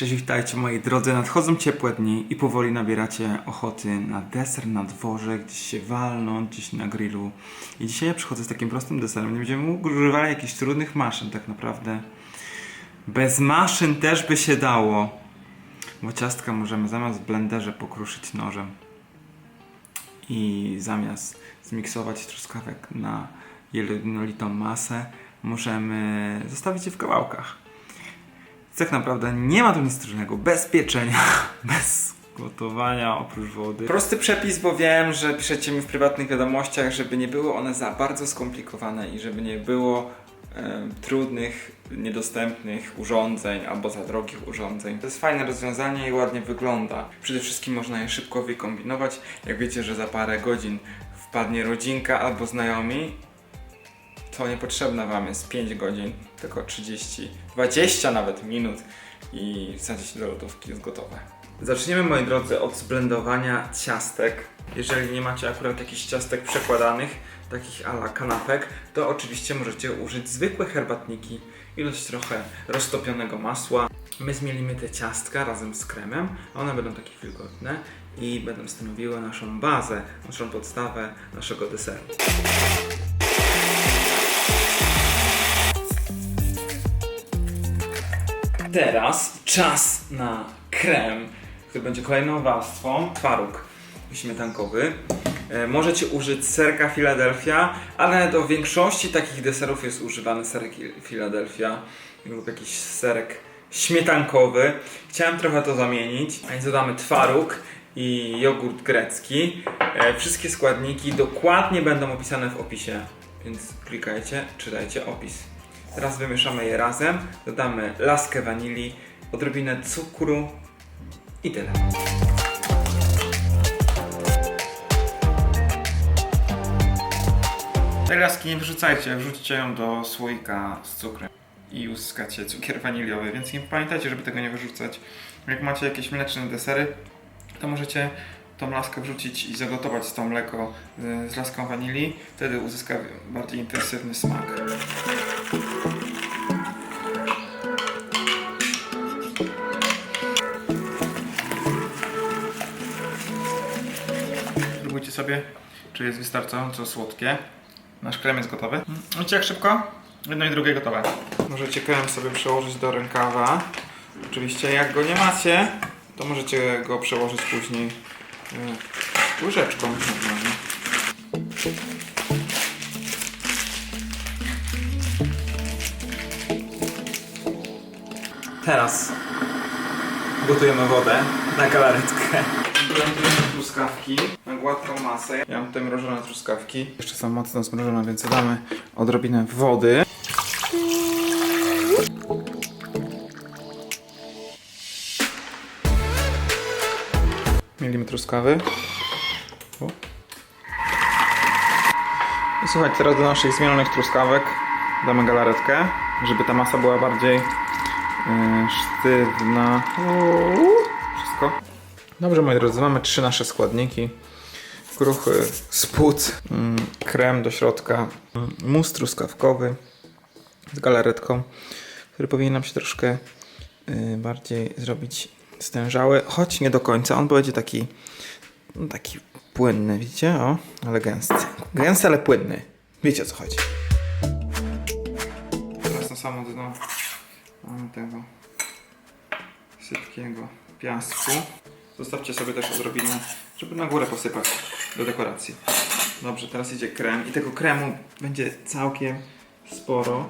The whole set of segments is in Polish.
Cześć, witajcie moi drodzy. Nadchodzą ciepłe dni i powoli nabieracie ochoty na deser na dworze, gdzieś się walnąć, gdzieś na grillu. I dzisiaj ja przychodzę z takim prostym deserem. Nie będziemy używali jakichś trudnych maszyn tak naprawdę. Bez maszyn też by się dało. Bo ciastka możemy zamiast w blenderze pokruszyć nożem. I zamiast zmiksować truskawek na jednolitą masę, możemy zostawić je w kawałkach. Tak naprawdę nie ma tu nic trudnego. Bez pieczenia, bez gotowania oprócz wody. Prosty przepis, bo wiem, że piszecie mi w prywatnych wiadomościach, żeby nie były one za bardzo skomplikowane i żeby nie było em, trudnych, niedostępnych urządzeń albo za drogich urządzeń. To jest fajne rozwiązanie i ładnie wygląda. Przede wszystkim można je szybko wykombinować. Jak wiecie, że za parę godzin wpadnie rodzinka albo znajomi, to niepotrzebne Wam jest 5 godzin, tylko 30, 20 nawet minut i wsadzicie do lodówki, jest gotowe. Zaczniemy moi drodzy od zblendowania ciastek. Jeżeli nie macie akurat jakichś ciastek przekładanych, takich ala kanapek, to oczywiście możecie użyć zwykłe herbatniki, ilość trochę roztopionego masła. My zmielimy te ciastka razem z kremem, a one będą takie wilgotne i będą stanowiły naszą bazę, naszą podstawę naszego deseru. Teraz czas na krem, który będzie kolejną warstwą. Twaróg śmietankowy. E, możecie użyć serka Philadelphia, ale do większości takich deserów jest używany serek Philadelphia lub jakiś serek śmietankowy. Chciałem trochę to zamienić, więc dodamy twaróg i jogurt grecki. E, wszystkie składniki dokładnie będą opisane w opisie, więc klikajcie, czytajcie opis. Teraz wymieszamy je razem, dodamy laskę wanilii, odrobinę cukru i tyle. Tej laski nie wyrzucajcie, wrzućcie ją do słoika z cukrem i uzyskacie cukier waniliowy, więc nie pamiętajcie, żeby tego nie wyrzucać. Jak macie jakieś mleczne desery, to możecie tą laskę wrzucić i zagotować to mleko y, z laską wanilii, wtedy uzyska bardziej intensywny smak. Spróbujcie sobie, czy jest wystarczająco słodkie. Nasz krem jest gotowy. Widzicie jak szybko? Jedno i drugie gotowe. Możecie krem sobie przełożyć do rękawa. Oczywiście jak go nie macie, to możecie go przełożyć później łyżeczką normalnie. Teraz gotujemy wodę na galaretkę. Blendujemy truskawki na gładką masę. Ja mam tutaj mrożone truskawki. Jeszcze są mocno zmrożone, więc dodamy odrobinę wody. O. I teraz do naszych zmielonych truskawek damy galaretkę, żeby ta masa była bardziej e, sztywna. Uuu, Wszystko. Dobrze, moi drodzy, mamy trzy nasze składniki. Gruchy, spód, mm, krem do środka, mm, mus truskawkowy z galaretką, który powinien nam się troszkę y, bardziej zrobić stężały, choć nie do końca. On będzie taki, no, taki płynny, widzicie? O, ale gęsty. Gęsty, ale płynny. Wiecie o co chodzi. Teraz na samo dno mamy tego sypkiego piasku. Zostawcie sobie też odrobinę, żeby na górę posypać do dekoracji. Dobrze, teraz idzie krem i tego kremu będzie całkiem sporo.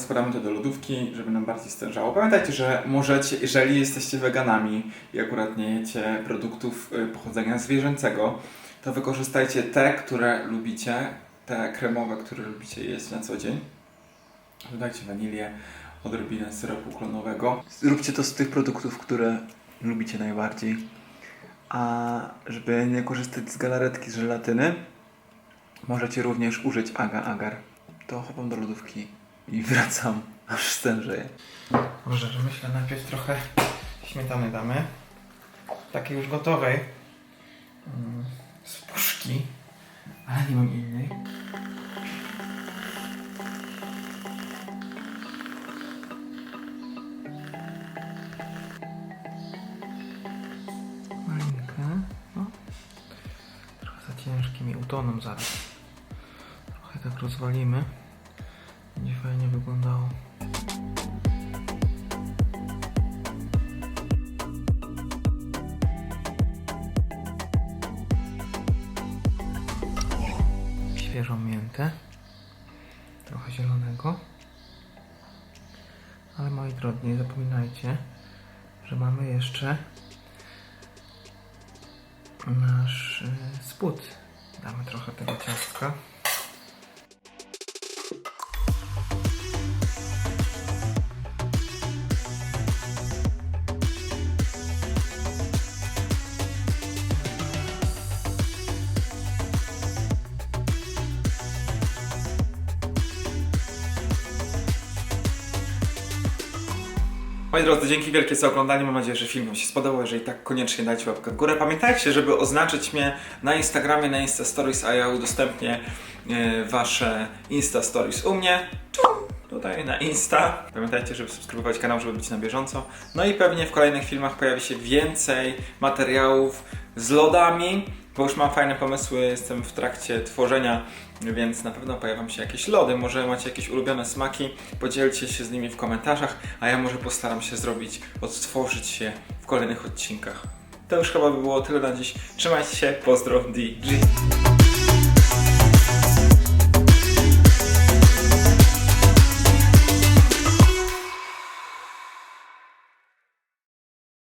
Teraz wkładamy to do lodówki, żeby nam bardziej stężało. Pamiętajcie, że możecie, jeżeli jesteście weganami i akurat nie jecie produktów y, pochodzenia zwierzęcego, to wykorzystajcie te, które lubicie, te kremowe, które lubicie jeść na co dzień. Dodajcie wanilię, odrobinę syropu klonowego. Zróbcie to z tych produktów, które lubicie najbardziej. A żeby nie korzystać z galaretki z żelatyny, możecie również użyć Aga Agar. To chowam do lodówki i wracam, aż stężeję. Dobrze, że myślę najpierw trochę śmietany damy. Takiej już gotowej. Mm, Z puszki, ale nie mam innej. Malinkę. O. Trochę za ciężki mi utoną zaraz. Trochę tak rozwalimy. Zielonego. Ale moi drodzy, nie zapominajcie, że mamy jeszcze nasz y, spód. Damy trochę tego ciastka. Moi drodzy, dzięki wielkie za oglądanie. Mam nadzieję, że film Wam się spodobał. Jeżeli tak, koniecznie dajcie łapkę w górę. Pamiętajcie, żeby oznaczyć mnie na Instagramie, na Insta Stories, a ja udostępnię e, Wasze Insta Stories u mnie. Tu, Tutaj na Insta. Pamiętajcie, żeby subskrybować kanał, żeby być na bieżąco. No i pewnie w kolejnych filmach pojawi się więcej materiałów z lodami, bo już mam fajne pomysły, jestem w trakcie tworzenia, więc na pewno pojawią się jakieś lody. Może macie jakieś ulubione smaki, podzielcie się z nimi w komentarzach, a ja może postaram się zrobić, odtworzyć się w kolejnych odcinkach. To już chyba by było tyle na dziś. Trzymajcie się, pozdro, DG.